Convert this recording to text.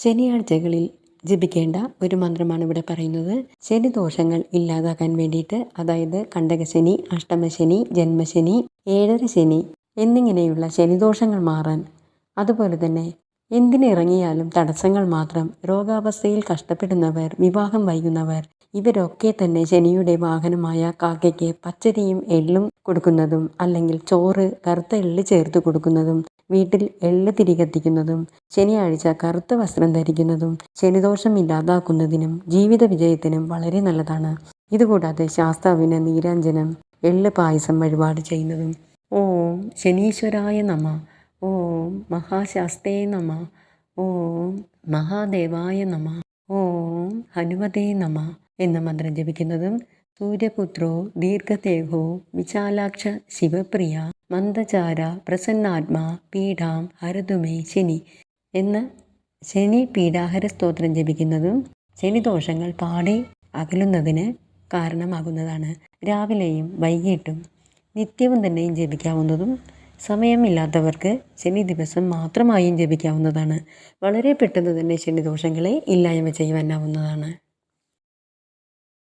ശനിയാഴ്ചകളിൽ ജപിക്കേണ്ട ഒരു മന്ത്രമാണ് ഇവിടെ പറയുന്നത്. ശനി ദോഷങ്ങൾ ഇല്ലാതാക്കാൻ വേണ്ടിയിട്ട് അതായത് കണ്ടകശനി അഷ്ടമശനി ജന്മശനി ഏഴര ശനി എന്നിങ്ങനെയുള്ള ശനിദോഷങ്ങൾ മാറാൻ അതുപോലെ തന്നെ എന്തിനിറങ്ങിയാലും തടസ്സങ്ങൾ മാത്രം. രോഗാവസ്ഥയിൽ കഷ്ടപ്പെടുന്നവർ വിവാഹം വൈകുന്നവർ ഇവരൊക്കെ തന്നെ ശനിയുടെ വാഹനമായ കാക്കയ്ക്ക് പച്ചരിയും എള്ളും കൊടുക്കുന്നതും അല്ലെങ്കിൽ ചോറ് കറുത്ത എള്ള് ചേർത്ത് കൊടുക്കുന്നതും വീട്ടിൽ എള്ള് തിരി കത്തിക്കുന്നതും ശനിയാഴ്ച കറുത്ത വസ്ത്രം ധരിക്കുന്നതും ശനിദോഷം ഇല്ലാതാക്കുന്നതിനും ജീവിത വിജയത്തിനും വളരെ നല്ലതാണ്. ഇതുകൂടാതെ ശാസ്താവിന് നീരാഞ്ജനം എള്ള് പായസം വഴിപാട് ചെയ്യുന്നതും. ഓം ശനീശ്വരായ നമ. ഓം മഹാശാസ്തേ നമ. ഓം മഹാദേവായ നമ. ഓം ഹനുമതേ നമ എന്ന മന്ത്രം ജപിക്കുന്നതും സൂര്യപുത്രോ ദീർഘദേഹോ വിശാലാക്ഷ ശിവപ്രിയ മന്ദചാര പ്രസന്നാത്മാ പീഠാം ഹരതുമേ ശനി എന്ന ശനി പീഡാഹര സ്തോത്രം ജപിക്കുന്നതും ശനിദോഷങ്ങൾ പാടെ അകലുന്നതിന് കാരണമാകുന്നതാണ്. രാവിലെയും വൈകിട്ടും നിത്യവും തന്നെയും ജപിക്കാവുന്നതും സമയമില്ലാത്തവർക്ക് ശനി ദിവസം മാത്രമായും ജപിക്കാവുന്നതാണ്. വളരെ പെട്ടെന്ന് തന്നെ ശനിദോഷങ്ങളെ ഇല്ലായ്മ ചെയ്യുവാനാവുന്നതാണ്.